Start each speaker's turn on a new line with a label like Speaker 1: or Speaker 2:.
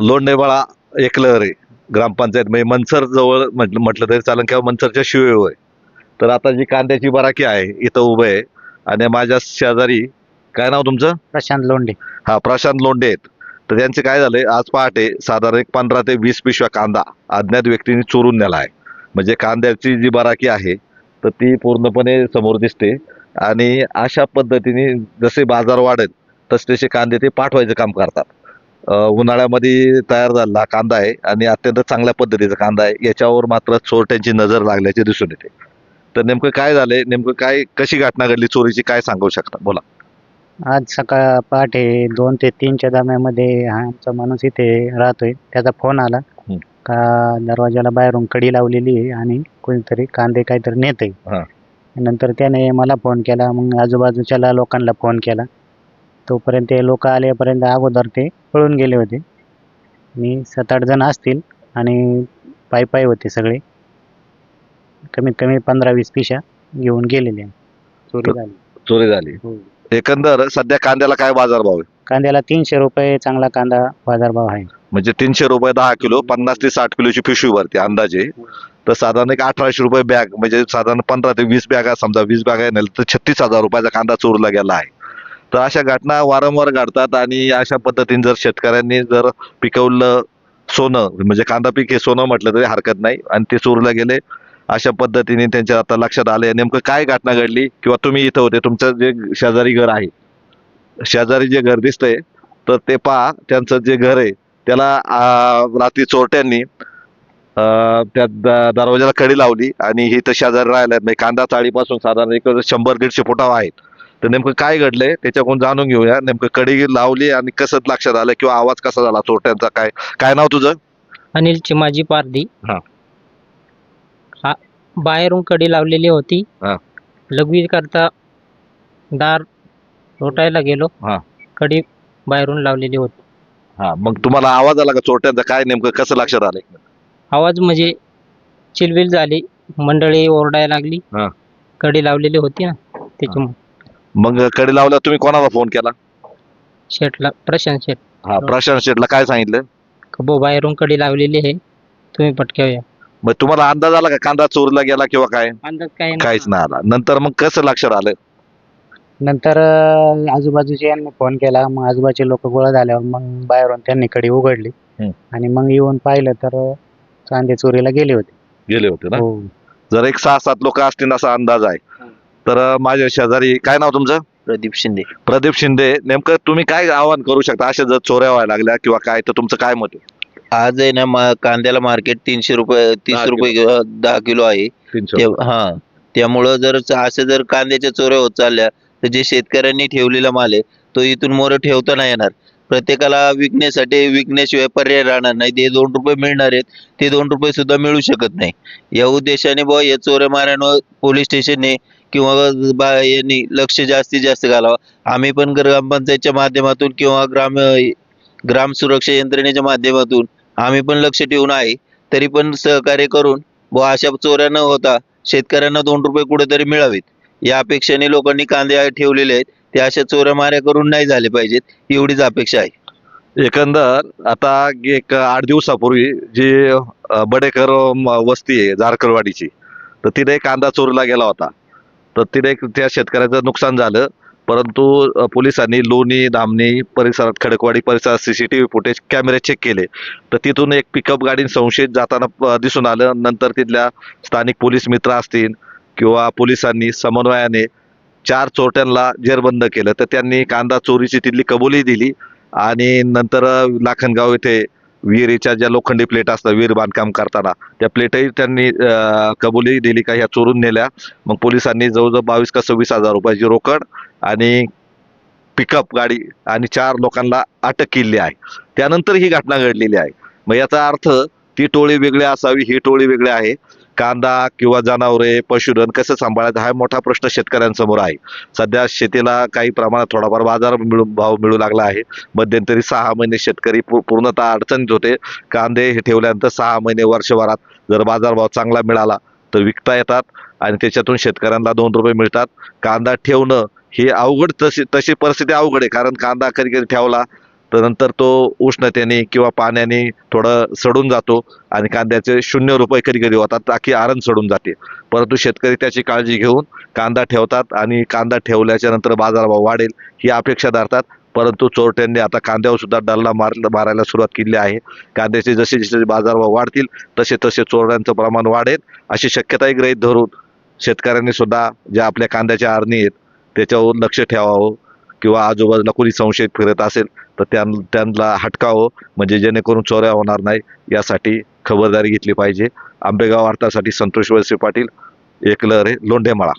Speaker 1: लोंढेबाळा एकलहरे ग्रामपंचायत म्हणजे मनसर जवळ म्हटलं म्हटलं तरी चालेल किंवा मनसरच्या शिवेव आहे तर आता जी कांद्याची बराकी आहे इथं उभं आहे. आणि माझ्या शेजारी काय नाव तुमचं?
Speaker 2: प्रशांत लोंढे.
Speaker 1: हा प्रशांत लोंढे आहेत. तर त्यांचे काय झाले आज पहाटे साधारण एक पंधरा ते वीस पिशव्या कांदा अज्ञात व्यक्तीने चोरून नेला आहे. म्हणजे कांद्याची जी बराकी आहे तर ती पूर्णपणे समोर दिसते. आणि अशा पद्धतीने जसे बाजार वाढेल तसे तसे कांदे ते पाठवायचं काम करतात. उन्हाळ्यामध्ये तयार झालेला कांदा आहे आणि अत्यंत चांगल्या पद्धतीचा कांदा आहे. याच्यावर मात्र चोरट्यांची नजर लागल्याचे दिसून येते. तर नेमकं काय झालंय? नेमकं काय कशी घटना घडली? चोरीची काय सांगू शकता? बोला.
Speaker 2: आज सकाळ पहाटे दोन ते तीनच्या दरम्यामध्ये हा आमचा माणूस इथे राहतोय. त्याचा फोन आला.
Speaker 1: हं.
Speaker 2: का दरवाजाला बाहेरून कडी लावलेली आहे आणि कोणीतरी कांदे काहीतरी नेत
Speaker 1: हा.
Speaker 2: नंतर त्याने मला फोन केला. मग आजूबाजूच्या लोकांना फोन केला. तोपर्यंत ते लोक आलेपर्यंत अगोदर ते पळून गेले होते. आणि सात आठ जण असतील आणि पायी पायी होते सगळे. कमीत कमी पंधरा वीस पिशा घेऊन गेलेले चोरी झाली.
Speaker 1: चोरी झाली.
Speaker 2: हो.
Speaker 1: एकंदर सध्या कांद्याला काय बाजारभाव आहे?
Speaker 2: कांद्याला तीनशे रुपये चांगला कांदा बाजारभाव आहे.
Speaker 1: म्हणजे तीनशे रुपये दहा किलो पन्नास ते साठ किलोची पिशवी भरते अंदाजे. तर साधारण एक अठराशे रुपये बॅग म्हणजे साधारण पंधरा ते वीस बॅगा समजा वीस बॅगा नेलं तर छत्तीस हजार रुपयाचा कांदा चोरला गेला आहे. तर अशा घटना वारंवार घडतात आणि अशा पद्धतीने जर शेतकऱ्यांनी जर पिकवलं सोनं म्हणजे कांदा पीक हे सोनं म्हटलं तरी हरकत नाही आणि ते चोरलं गेले अशा पद्धतीने त्यांच्या आता लक्षात आले नेमकं काय घटना घडली किंवा तुम्ही इथं होते तुमचं जे शेजारी घर आहे शेजारी जे घर दिसतंय तर ते पहा त्यांचं जे घर आहे त्याला रात्री चोरट्यांनी त्या द- दरवाजाला कडी लावली आणि ही तर शेजारी राहिल्यात. नाही कांदा चाळीपासून साधारण एक शंभर दीडशे फुटावर आहेत. तर नेमकं काय घडलंय त्याच्याकडून जाणून घेऊया. नेमकं कडी लावली आणि कसं लक्षात आलं किंवा आवाज कसा झाला? चोरट्यांचा काय काय नाव तुझं?
Speaker 3: अनिल चिमाजी पारधी.
Speaker 1: हा.
Speaker 3: हा बाहेरून कडी लावलेली होती.
Speaker 1: हा.
Speaker 3: लघवी करता दार लोटायला गेलो.
Speaker 1: हा.
Speaker 3: कडी बाहेरून लावलेली होती.
Speaker 1: हा मग तुम्हाला आवाज आला का चोरट्यांचा? काय नेमकं कसं लक्षात आलंय
Speaker 3: आवाज म्हणजे चिलबिल झाली. मंडळी ओरडायला लागली.
Speaker 1: हा.
Speaker 3: कडी लावलेली होती ना त्याच्यामुळे.
Speaker 1: मग कडी लावला तुम्ही कोणाला फोन केला?
Speaker 3: शेटला प्रशांत शेट
Speaker 1: हा प्रशांत शेटला काय सांगितलं?
Speaker 3: कबो बाहेरून कडी लावलेली आहे तुम्ही पटक्याव या.
Speaker 1: मग तुम्हाला अंदाज आला का कांदा चोरला गेला किंवा काय?
Speaker 3: अंदाज काय
Speaker 1: काहीच नाही आला. नंतर मग कसं लक्षात आलं?
Speaker 2: नंतर अं, आजूबाजूचे यांनी फोन केला. मग आजूबाजूचे लोक गोळा झाल्यावर मग बाहेरून त्यांनी कडी उघडली.
Speaker 1: हम्म.
Speaker 2: आणि मग येऊन पाहिलं तर अं, कांदे चोरीला गेले होते.
Speaker 1: गेले होते ना?
Speaker 2: हो.
Speaker 1: जर एक सहा सात लोक असतील असा अंदाज आहे. तर माझ्या शेजारी काय नाव तुमचं?
Speaker 4: प्रदीप शिंदे.
Speaker 1: प्रदीप शिंदे. नेमकं तुम्ही काय आवाहन करू शकता? अशा जर चोऱ्या व्हायला लागल्या किंवा काय तर तुमचं काय मत आहे?
Speaker 4: आज आहे ना मा- कांद्याला मार्केट तीनशे रुपये तीस
Speaker 1: किलो.
Speaker 4: रुपये दहा किलो आहे. ते- हा. त्यामुळं जर च- असे जर कांद्याच्या चोऱ्या होत चालल्या तर जे शेतकऱ्यांनी ठेवलेला माल आहे तो इथून मोर ठेवता नाही येणार. प्रत्येकाला विकण्यासाठी विकण्याशिवाय पर्याय राहणार नाही. ते दोन रुपये मिळणार आहेत ते दोन रुपये सुद्धा मिळू शकत नाही. या उद्देशाने बुवा या चोऱ्या माऱ्यांवर पोलीस स्टेशनने किंवा बा- यांनी लक्ष जास्तीत जास्त घालावं. आम्ही पण ग्रामपंचायतच्या माध्यमातून किंवा ग्राम ग्राम सुरक्षा यंत्रणेच्या माध्यमातून आम्ही पण लक्ष ठेवून आहे. तरी पण सहकार्य करून व अशा चोऱ्या न होता शेतकऱ्यांना दोन रुपये कुठेतरी मिळावेत. या अपेक्षेने लोकांनी कांदे ठेवलेले आहेत. ते अशा चोऱ्या माऱ्या करून नाही झाले पाहिजेत. एवढीच अपेक्षा आहे.
Speaker 1: एकंदर आता एक आठ दिवसापूर्वी जी बडेकर वस्ती आहे झारकरवाडीची तर तिथे कांदा चोरीला गेला होता. तर तिथे एक त्या शेतकऱ्याचं नुकसान झालं. परंतु पोलिसांनी लोणी दामणी परिसरात खडकवाडी परिसरात सीसीटीव्ही फुटेज कॅमेरे चेक केले. तर तिथून एक पिकअप गाडी संशयित जाताना दिसून आलं. नंतर तिथल्या स्थानिक पोलीस मित्र असतील किंवा पोलिसांनी समन्वयाने चार चोरट्यांना जेरबंद केलं. तर त्यांनी कांदा चोरीची तिथली कबुली दिली. आणि नंतर लाखनगाव येथे विहिरीच्या ज्या लोखंडी प्लेट असतात विहीर बांधकाम करताना त्या प्लेटही त्यांनी कबुली दिली का ह्या चोरून नेल्या. मग पोलिसांनी जवळजवळ बावीस का सव्वीस हजार रुपयाची रोकड आणि पिकअप गाडी आणि चार लोकांना अटक केली आहे. त्यानंतर ही घटना घडलेली आहे. मग याचा अर्थ ती टोळी वेगळी असावी ही टोळी वेगळी आहे. कांदा किंवा जनावरे पशुधन कसं सांभाळायचं? हा मोठा प्रश्न शेतकऱ्यांसमोर आहे. सध्या शेतीला काही प्रमाणात थोडाफार बाजार मिळू भाव मिळू लागला आहे. मध्यंतरी सहा महिने शेतकरी पूर्णतः अडचणीत होते. कांदे हे ठेवल्यानंतर सहा महिने वर्षभरात जर बाजारभाव चांगला मिळाला तर विकता येतात आणि त्याच्यातून शेतकऱ्यांना दोन रुपये मिळतात. कांदा ठेवणं ही अवघड तशी तशी परिस्थिती अवघड आहे. कारण कांदा कधी कधी ठेवला नंतर तो उष्णतेने किंवा पाण्याने थोडं सडून जातो आणि कांद्याचे शून्य रुपये कधी कधी होतात ताकी आरण सडून जाते. परंतु शेतकरी त्याची काळजी घेऊन कांदा ठेवतात आणि कांदा ठेवल्याच्या नंतर बाजारभाव वाढेल ही अपेक्षा धरतात. परंतु चोरट्यांनी आता कांद्यावर सुद्धा डल्ला मार मारायला सुरुवात केली आहे. कांद्याचे जसे जसे बाजारभाव वाढतील तसे तसे चोरट्यांचं प्रमाण वाढेल अशी शक्यताही गृहित धरून शेतकऱ्यांनी सुद्धा ज्या आपल्या कांद्याच्या आरणी आहेत त्याच्यावर लक्ष ठेवावं. किंवा आजूबाजूला कोणी संशयित फिरत असेल तर त्यां त्यांना हटकावं म्हणजे जेणेकरून चोऱ्या होणार नाही यासाठी खबरदारी घेतली पाहिजे. आंबेगाव वार्तासाठी संतोष वळसे पाटील एकलहरे लोंढेमाळा.